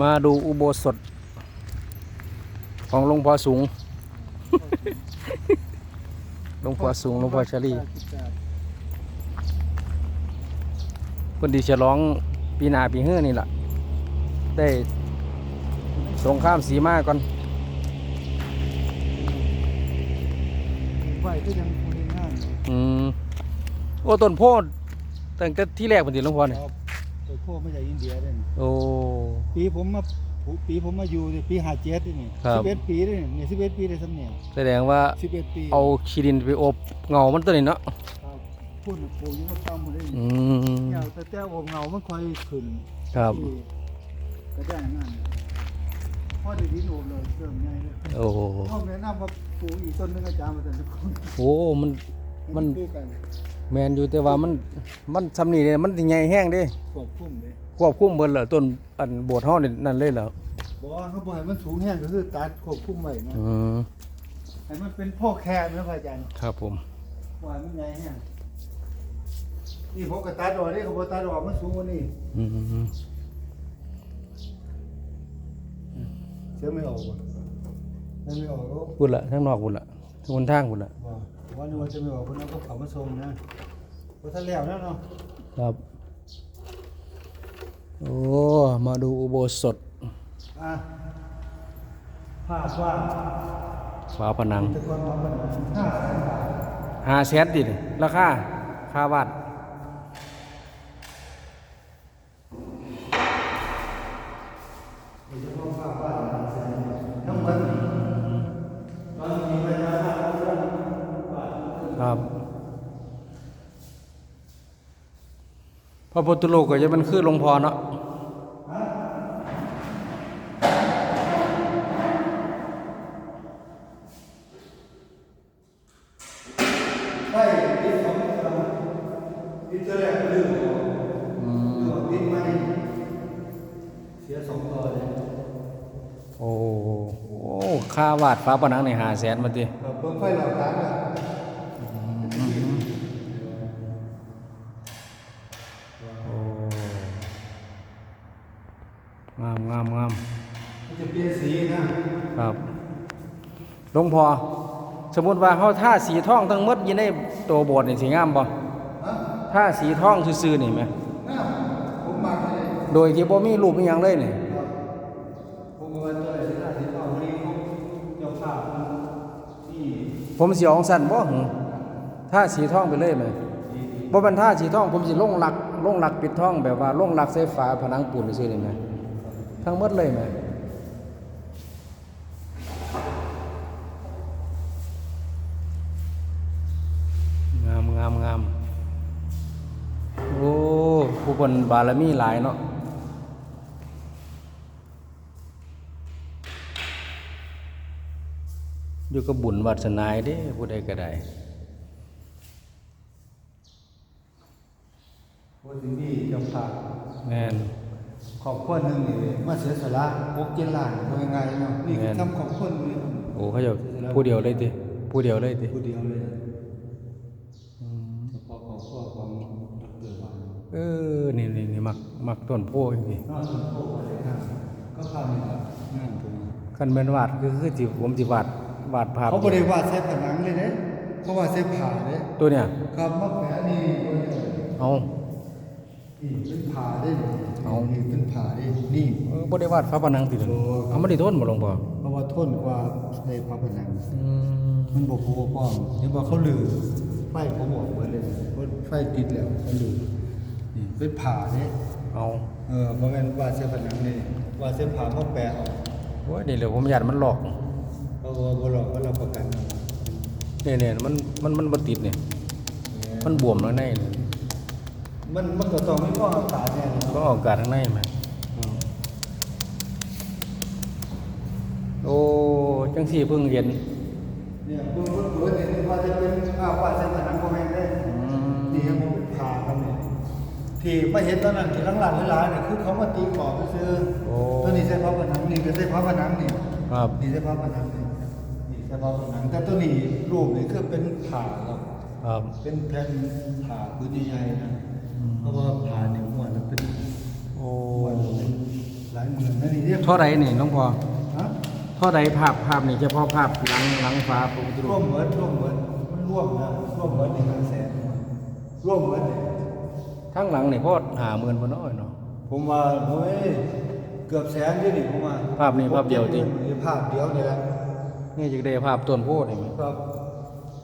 มาดูอุโบสถ ของหลวงพ่อสูงหลวงพ่อสูงหลวงพ่อชาลีเพิ่นดีฉลองปีหน้าปีเฮือนี่ล่ะได้สงครามสีมาก่อนไหวก็ยังคนงานอืมโอ้ต้นโพดตั้งแต่ที่แรกเพิ่นติหลวงพ่อนี่ครับ ไปโคมาจากอินเดียเลยโอ้ ปีผมมาปีผมมาอยู่เนี่ยปีห้าเจ็ดนี่ครับ สิบเอ็ดปีเลยเนี่ยสิบเอ็ดปีได้สำเนียงแสดงว่าสิบเอ็ดปีเอาขี้ดินไปอบเงามันตัวนี้เนาะครับพูดน่ะปลูกอยังก็ตั้มมาได้อืมเนี่ยแต่แต่อบเงามันค่อยขึ้นครับ ที่กระด้างนั่นพอได้ดินโอบเลยเริ่มง่ายเลยโอ้พ่อแนะนำว่าปลูกอีกต้นหนึงอาจารย์มาแต่ละคนโหมัน มัน ปลูกกัน แมนอยู่แต่ว่ามันมันสำนีเนี่ยมันสิใหญ่แห้งเด้ควบคุมเลยควบคุมเบิดเหรอต้นอันโบสถ์เฮานี่นั่นเลยเหรอบอกว่าเขาบอกให้มันสูงแห้งก็คือตัดควบคุมไว้นะอืมให้มันเป็นพ่อแค่นะพระอาจารย์ครับผมว่ามันใหญ่แห้งนี่ผมก็ตัดออกนี่เขาบอกตัดออกมันสูงกว่านี่อืมเชื่อไม่ออกว่ะเชื่อไม่ออกก็พุ่นละทั้งนอกพุ่นละ ทั้งบนทางพุ่นละว่าว่านึกว่าจะไม่ออกคนนั้นก็เขามาส่งนะเพราะท่านแล้วนะเนาะครับ โอ้มาดูอุโบสถอะภาพว่าฝาผนังแต่ก่อนมาเป็นห้าแสนบาทหาแสนดิราคาค่าวัด ระพุทธรูปก็จะมันคือหลวงพ่อเนาะได้ที่สองตัวที่ตัวแรกลืมออกอืมลืมออกติดไม่เสียสองตัวเลยโอ้โอ้ค่าวาดฝาผนังในหาแสนมาติกับเพิ่งไฟหลอกตา งามงามงามมันจะเปลี่ยนสีนะครับหลวงพ่อสมมุติว่าเฮาท่าสีทองทั้งหมดอยู่ในตัวโบสถ์นี่สิงามบ่ฮะท่าสีทองซื่อๆนี่แหมน่าผมมาเลยโดยที่บ่มีรูปอีหยังเลยนี่ผมมาตัวไหนที่หน้าที่เอาวันนี้ผมยกภาพที่ผมสิเอาของสั้นบ่หึท่าสีทองไปเลยแหมบ่เป็นท่าสีทองผมสิลงหลักลงหลักปิดทองแบบว่าลงหลักใส่ฝาผนังปูนซื่อๆนี่แหม ทั้งหมดเลยแหมงามงามงามโอ้ผู้คนบารมีหลายเนาะอยู่กับบุญวัสนายเด้ผู้ใดก็ได้วันนี้ยกภาพแม่น ขอบคุณหนึ่งนี่มาเสียสละพกเจนล้านว่ายังไงเนาะนี่คือแม่นทำของคนนี่โอ้เขาจะผู้เดียวเลยติผู้เดียวเลยติผู้เดียวเลยเฉพาะของพ่อของดักเตอร์ว่าเออนี่นี่นี่มักมักต้นโพจังซี่นอกจากพวกอะไรครับก็พานี่ครับงานตรงนี้คันแม่นวาดคือคือสิผมสิวาดวาดภาพเขาบริวาดใส่ผนังเลยเนี่ยเขาวาดใส่ผ่าเลยตัวเนี่ยครับมะแขวนนี่ตัวเดียวเอา นี่เป็นผ่าได้เอานี่เป็นผ่าได้นี่เออบ่ได้วาดฝาผนังติดเอามาได้ทนบ่หลวงพ่อเพราะว่าทนกว่าในพระผนังอืมมันบอกผู้ปกครองเห็นว่าเขาลือไฟเขาบอกเหมือนเลยเพราะไฟติดแล้วเขาลือนี่เป็นผ่าเนี่ยเอาเออเพราะงั้นว่าเส้นผนังนี่ว่าเส้นผ่าเขาแปะออกโอ้ยนี่แหละผมอยากมันหลอกเพราะว่าบ่หลอกว่าเราประกันเอาเนี่ยๆมันมันมันบ่ติดเนี่ยมันบวมข้างในนี่ มันมันก็ต้องไม่พออากาศแน่นอนต้องออกอากาศข้างในมาโอ้จังสี่เพิ่งเห็นเนี่ยคุณคุณคุณเห็นว่าจะเป็นภาพวาดเส้นผนังก็แม่นได้อืมนี่ครับผมผ่าครับเนี่ยที่มาเห็นตอนนั้นที่หลังๆหลายๆเนี่ยคือเขามาตีกรอบซื้อโอ้ตัวนี้ใส่ผ้าผนังนี่ก็ใส่ผ้าผนังนี่ครับนี่ใส่ผ้าผนังนี่นี่ใส่ผ้าผนังแต่ตัวนี้รูปนี่คือเป็นผ่าครับครับเป็นแผ่นผ่าพื้นใหญ่ๆนะ เพราะว่าผ่าเนี่ยม้วนแล้วเป็นเนี่ยเท่าไรนี่หลวงพ่อฮะเท่าไรภาพภาพนี่เฉพาะภาพหลังหลังฟ้าพระพุทธรูร่วปมเหมือนร่วมเหมือนมันร่วมนะร่วมเหมือนหนึ่งพันแสนร่วมเหมือนเนี่ยทั้งหลังนี่พอหาหมื่นบ่น้อยเนาะ ผมว่าเฮ้ยเกือบแสนที่นี่ผมว่าภาพนี้ภาพเดียวจริง ภาพเดียวนี่แหละนี่จึงได้ภาพต้นโพธิ์นี่ครับ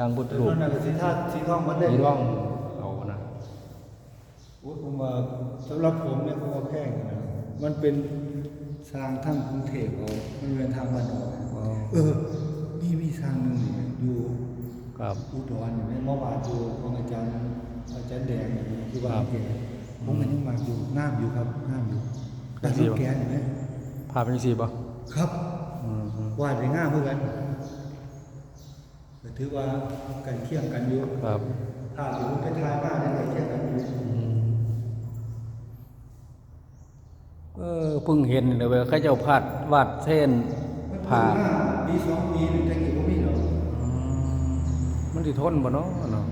ดังพุทธรูรูปปนั่นก็สีธาตุสีทองมันได้นี่ร่องเอานะ โอ้ผมว่าสำหรับผมเนี่ยผมว่าแพงนะมันเป็นสร้างทั้งกรุงเทพเอามันเป็นทางบ้านนอกเออ มีมีสร้างหนึ่งอยู่ครับอุดรอยู่ในเมื่อวานอยู่ของอาจารย์อาจารย์แดงที่ว่าแกผมมันยังมาอยู่น้ำอยู่ครับน้ำอยู่แต่ลูกแกเห็นไหมภาพเป็นสี่บ่ครับอืมวาดในง่ามเพื่อกันถือว่ากันเคียงกันอยู่ครับถ้าอยู่ไปทายมาได้เคียงกันอยู่ เออเพิ่งเห็นเลยเว้ยเขาเจ้าพาดวาดเส้นผ่าปีสองปีหนึ่งตะกี้ผมมีเนาะอืมมันสิทนบ่เนาะเนาะ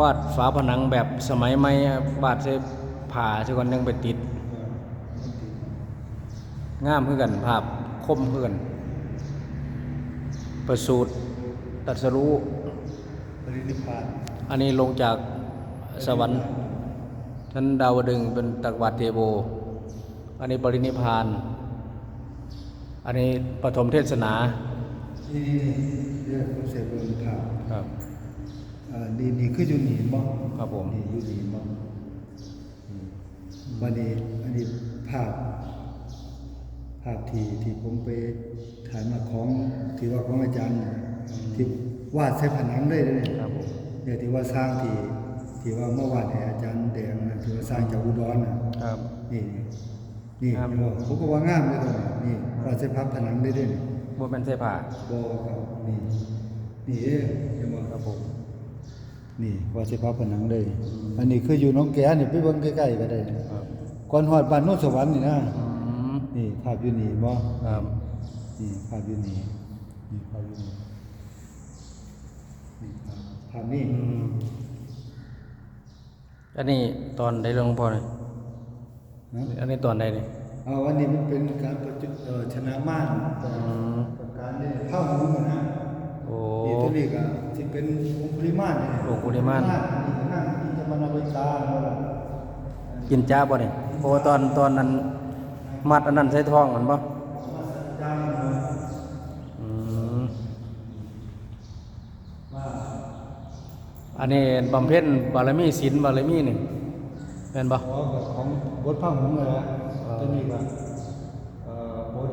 วาดฝาผนังแบบสมัยใหม่อะวาดใส่ผ่าซะก่อนยังไปติดงามคือกันภาพคมคือกันประสูตรตรัสรู้ปรินิพพานอันนี้ลงจากสวรรค์ ชั้นดาวดึงส์เป็นตักวัดเทโบอันนี้ปรินิพพาน อันนี้ปฐมเทศนานี่นี่นี่เรื่องผมเสียเบอร์ข่าวครับอ่านี่นี่คืออยู่นี่บ่ครับผมนี่อยู่นี่บ่อืมวันนี้อันนี้ภาพภาพที่ที่ผมไปถ่ายมาของที่ว่าของอาจารย์น่ะที่วาดใส่ผนังได้เลยเนี่ยครับผมเนี่ยที่ว่าสร้างที่ ที่ว่าเมื่อวานให้อาจารย์แดงนะที่ว่าสร้างจากอุดรน่ะครับ นี่นี่งามนี่ผมก็ว่างามเลยตรงนี้นี่วาดใส่พับผนังได้ด้วยนี่บ่แม่นใส่ผ้าบ่ครับนี่นี่เอ้เห็นบ่ครับผมนี่วาดใส่พับผนังได้ อันนี้คืออยู่หน้องแก่นี่ไปเบิ่งใกล้ๆก็ได้นะครับก่อนฮอดบ้านโนนสวรรค์นี่นะอืมนี่ภาพอยู่นี่บ่ครับนี่ภาพอยู่นี่นี่ภาพอยู่นี่นี่ภาพภาพนี้ อืม อันนี้ตอนใดหลวงพ่อนี่นะอันนี้ตอนใดนี่เอาวันนี้มันเป็นการประจุเอ่อชนะมารกับอืมกับการได้เข้าหูนะโอ้นี่ตัวนี้ก็สิเป็นองคุลิมานเนี่ยองคุลิมานนี่ก็นั่งที่จะมานาวิชาเนาะกินจ้าบ่นี่เพราะว่าตอนตอนนั้นมัดอันนั้นใส่ท้องมันบ่ จางเนาะ อืม อันนี้บำเพ็ญบารมีศีลบารมีนี่แม่นบ่ขอกับของบทพระหงส์เลยนะอ่าตัวนี้ก็เอ่อบท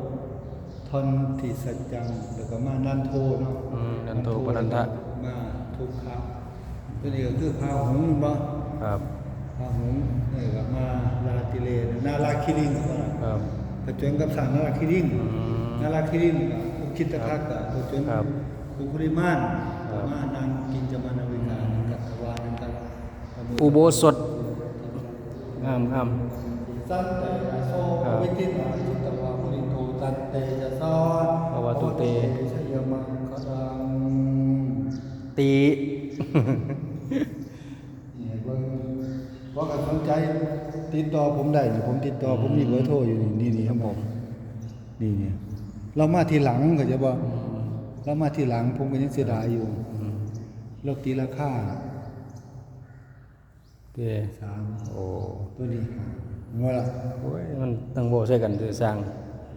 ทอนที่สัจจังแล้วก็มานันโทเนาะอืมนันโทปนันทะมาทุกขะตัวนี้ก็คือพระหงส์บ่ครับพระหงส์นี่ก็มาลาติเลนนาราคิริงก็ว่าครับประจนกับสารนาราคิริงอืมนาราคิริงก็อุคิตทักก็ประจนครับคุคุริมานครับมานางกินจมานาวิกากัตวานันตะ อุโบสถงามงามสันเตยะโสครับวิตินาจิตวามุนิโตตันเตยะสอนภวตุเตชยมังคลังตีนี่เบิ่งว่าก็สนใจติดต่อผมได้นี่ผมติดต่อผมมีเบอร์โทรอยู่นี่นี่นี่ครับผมนี่นี่เรามาทีหลังก็จะบอกเรามาทีหลังผมก็ยังเสียดายอยู่อืมเราตีราคา เด้สามโอ้ตัวนี้ว่าละโอ้ยมันตั้งโบใส่กันคือสร้าง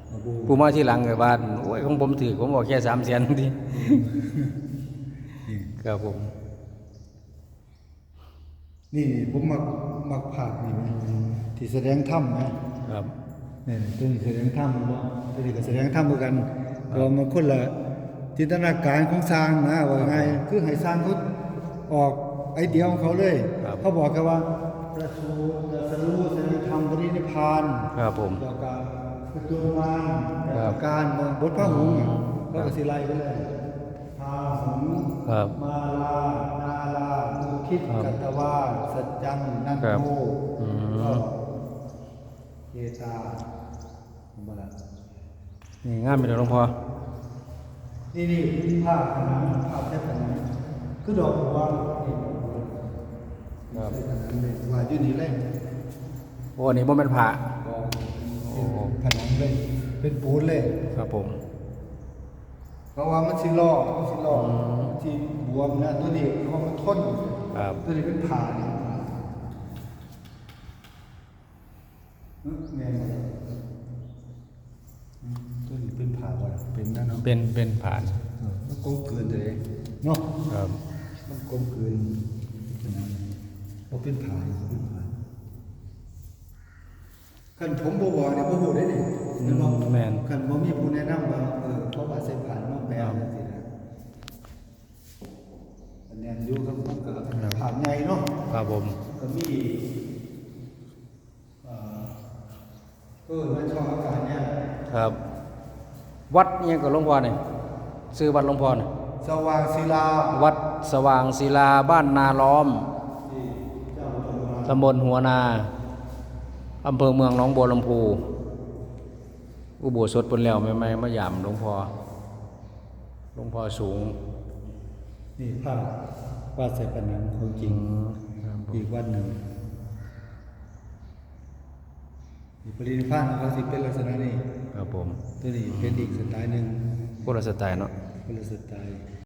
เอาบูผู้มาที่หลังก็บ้านโอ้ยของผมถือผมบอกแค่3แสนทีนี่ครับผมนี่นี่ผมมักมักภาพนี่ไหมที่แสดงถ้ำนะครับนี่ตัวนี้แสดงถ้ำเนาะตัวนี้ก็แสดงถ้ำเหมือนกันแต่ว่ามันคนละจินตนาการของสร้างนะว่าไงคือให้สร้างเขาออก ไอเดียของเขาเลย ครับเขาบอกกันว่าประสูติตรัสรู้แสดงธรรมปรินิพพานครับผมแล้วก็ประจุมานครับ การบทพระหงส์อะเขาก็สิไล่ไปเลยพาหงส์ ครับ มาลา นาลาอุทิศครับกัตวาสัจจัง นันครับโมอืม ก็เกตาผมบอกแล้วนี่งามไปเลยหลวงพ่อ นี่นี่ภาพขนาดภาพแค่ขนาดคือดอกบัวนี่ดอกบัว ครับแค่ขนาดเลยว่าอยู่นี่เลยโอ้อันนี้บ่แม่นพระโอ้ผนังเลยเป็นปูนเลยครับผมเพราะว่ามันสิลอกมันสิลอกมันสิบวมนะตัวนี้เพราะว่ามันทนครับตัวนี้เป็นผ่าเนี่ยแม่นบ่อืมตัวนี้เป็นผ่าบ่ล่ะเป็นนั่นเนาะเป็นเป็นผ่านเออมันกลมกลืนเลยเนาะครับมันกลมกลืน บ่เป็นผ่าเป็นผ่าคันผมบ่บอกเนี่ยบ่ฮู้ได้นี่เห็นบ่แม่น คันบ่มีผู้แนะนำว่าเออเพราะว่าใส่ผ่านมาแปลจังซี่นะอันเนี้ยอยู่กับผมก็ผ่านใหญ่เนาะครับผมก็มีเอ่อเออมันช่องอากาศเนี่ยครับ วัดเนี่ยก็หลวงพ่อนี่ชื่อวัดหลวงพ่อนี่สว่างศิลาวัดสว่างศิลาบ้านนาล้อมที่เจ้า ตำบลตำบลหัวนาอำเภอเมืองหนองบัวลำพูอุโบสถเพิ่นแล้วใหม่ๆมายามหลวงพ่อหลวงพ่อสูง นี่ภาพวาดใส่ผนังของจริงครับผมอีกวัดหนึ่งอีกปรินิพพานของเขาสิเป็นลักษณะนี้ครับผม ตัวนี้เป็นอีกสไตล์หนึ่งคนละสไตล์เนาะคนละสไตล์